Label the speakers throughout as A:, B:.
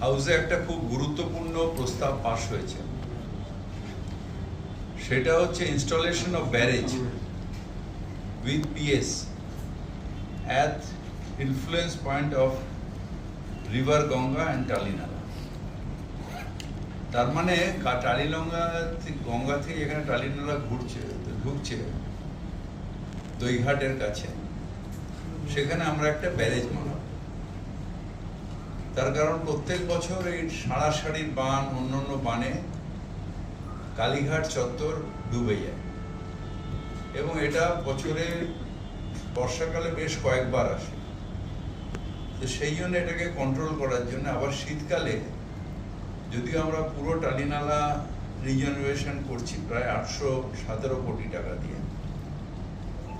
A: হাউসে একটা খুব গুরুত্বপূর্ণ প্রস্তাব পাশ হয়েছে। সেটা হচ্ছে installation of barrage with PS at influence point of river Ganga and Tolly Nala তার মানে থে- গঙ্গা থেকে এখানে টালিনালা ঘুরছে, ঢুকছে, দইঘাটের কাছে, সেখানে আমরা একটা ব্যারেজ বানাবো। তার কারণ প্রত্যেক বছর এই সাড়াসাড়ির বান অন্যান্য বানে কালীঘাট চত্বর ডুবে যায়। এবং এটা বছরে বর্ষাকালে বেশ কয়েকবার আসে। তো সেই জন্য এটাকে কন্ট্রোল করার জন্য আবার শীতকালে যদিও আমরা পুরো টালিনালা রিজেনারেশন করছি প্রায় আটশো সতেরো কোটি টাকা দিয়ে।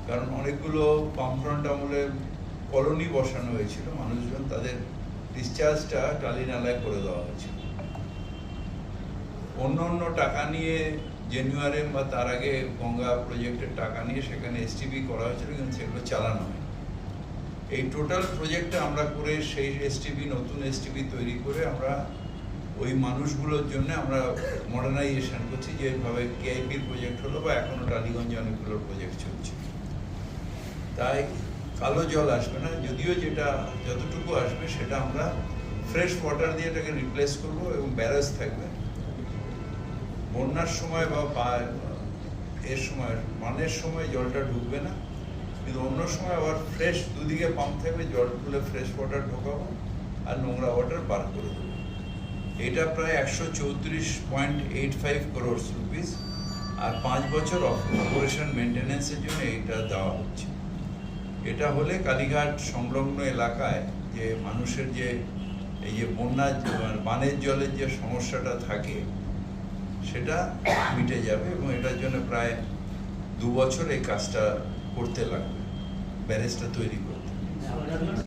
A: কারণ অনেকগুলো পামফ্রন্ট আমলে কলোনি বসানো হয়েছিল, মানুষজন তাদের ডিসচার্জটা টালিনালায় করে দেওয়া হয়েছিল অন্য অন্য টাকা নিয়ে জেনুয়ারিম বা তার আগে গঙ্গা প্রজেক্টের টাকা নিয়ে সেখানে এসটিপি করা হয়েছিল, কিন্তু সেগুলো চালানো হয় এই টোটাল প্রজেক্টটা আমরা করে সেই এসটিপি নতুন এসটিপি তৈরি করে আমরা ওই মানুষগুলোর জন্য আমরা মডার্নাইজেশন করছি যেভাবে কেআইপির প্রজেক্ট হলো বা এখনও টালিগঞ্জে অনেকগুলোর প্রজেক্ট চলছে। তাই কালো জল আসবে না, যদিও যেটা যতটুকু আসবে সেটা আমরা ফ্রেশ ওয়াটার দিয়ে এটাকে রিপ্লেস করব এবং ব্যারেজ থাকবে। বন্যার সময় বা এর সময়, মানের সময় জলটা ঢুকবে না, কিন্তু অন্য সময় আবার ফ্রেশ দুদিকে পাম্প থাকবে জল তুলে ফ্রেশ ওয়াটার ঢোকাবো আর নোংরা ওয়াটার বার করে দেবো। এটা প্রায় একশো চৌত্রিশ point eight five crores rupees আর পাঁচ বছর অপারেশন মেনটেন্যান্সের জন্য এটা দেওয়া হচ্ছে। এটা হলে কালীঘাট সংলগ্ন এলাকায় যে মানুষের যে এই যে বন্যা বানের জলের যে সমস্যাটা থাকে, সেটা মিটে যাবে এবং এটার জন্য প্রায় দু বছর এই কাজটা করতে লাগবে, ব্যারেজটা তৈরি করতে।